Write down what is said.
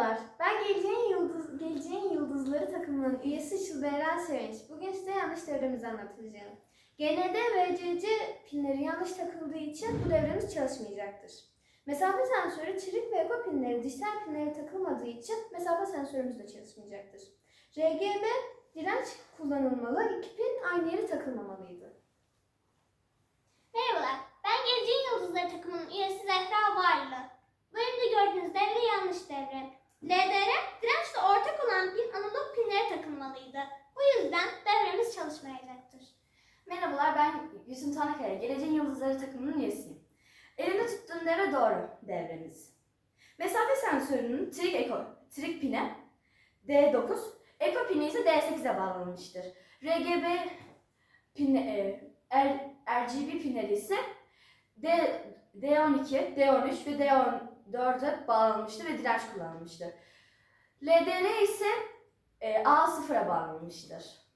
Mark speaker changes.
Speaker 1: Merhabalar, ben Geleceğin, Yıldız, Geleceğin Yıldızları takımının üyesi Beren Sevinç. Bugün size yanlış devremizi anlatacağım. GND ve CC pinleri yanlış takıldığı için bu devremiz çalışmayacaktır. Mesafe sensörü trik ve eko pinleri dijital pinleri takılmadığı için mesafe sensörümüz de çalışmayacaktır. RGB direnç kullanılmalı, iki pin aynı yere takılmamalıydı.
Speaker 2: Merhabalar, ben Geleceğin Yıldızları takımının üyesi Zehra Varlı. Bu elimde gördüğünüz devre yanlış devre. LDR, dirençle ortak olan pin analog pinlere takılmalıydı. Bu yüzden devremiz çalışmayacaktır.
Speaker 3: Merhabalar ben Gülsüm Tanakaya, Geleceğin Yıldızları takımının üyesiyim. Elimde tuttuğum devre doğru devremiz. Mesafe sensörünün trik, eko, trik pine D9, eko pini ise D8'e bağlanmıştır. RGB pin, e, R, RGB pinleri ise D, D12, D13 ve D14'e bağlanmıştır ve direnç kullanılmıştır. LDR ise e, A0'a bağlanmıştır.